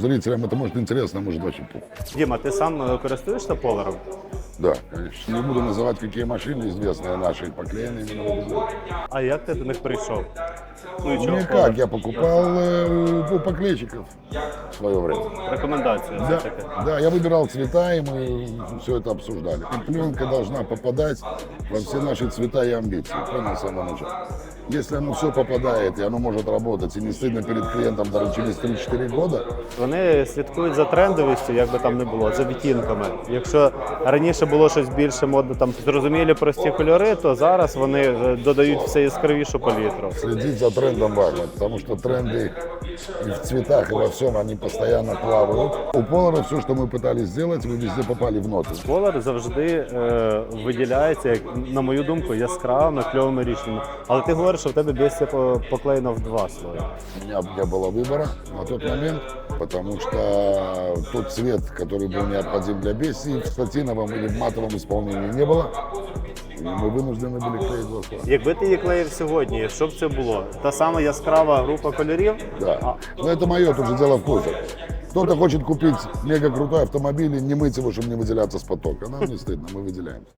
Зрителям это может интересно, а может вообще пух. Діма, ти сам е, користуєшся полером? Да, конечно. Не буду называть, какие машины известные наши, поклеены именно в Обязательно. А як ти до них прийшов? Ну і чого? Никак, я покупал э, у поклейщиков в свое время. Рекомендація все Да, таки. да, я выбирал цвета, и мы все это обсуждали. И пленка должна попадать во все наши цвета и амбиции. Понял с самого начала. Если оно все попадает, и оно может работать, и не стыдно перед клиентом даже через 3-4 года, Вони слідкують за трендовістю, як би там не було, за відтінками. Якщо раніше було щось більше модно, там зрозумілі прості кольори, то зараз вони е, додають все яскравішу палітру. следить за трендом важно, потому что тренды и в цветах, и во всем, они постоянно плавают. У Полара все, что мы пытались сделать, мы везде попали в ноты. Колор завжди е, виділяється, як, на мою думку, яскравими, кльовими рішеннями. Але ти говориш, що в тебе бісія по- поклеєно в два слої. У меня не было выбора на тот момент, потому что тот цвет, который был необходим для бесии, в сатиновом или в матовом исполнении не было. И мы вынуждены были клеить два слоя. Якби ти її клеїв сьогодні, що б це було? Та сама яскрава група кольорів. Да. А, Но это мое, тут же дело вкуса. Кто-то хочет купить мега крутой автомобиль и не мыть его, чтобы не выделяться с потока. Нам не стыдно, мы выделяем.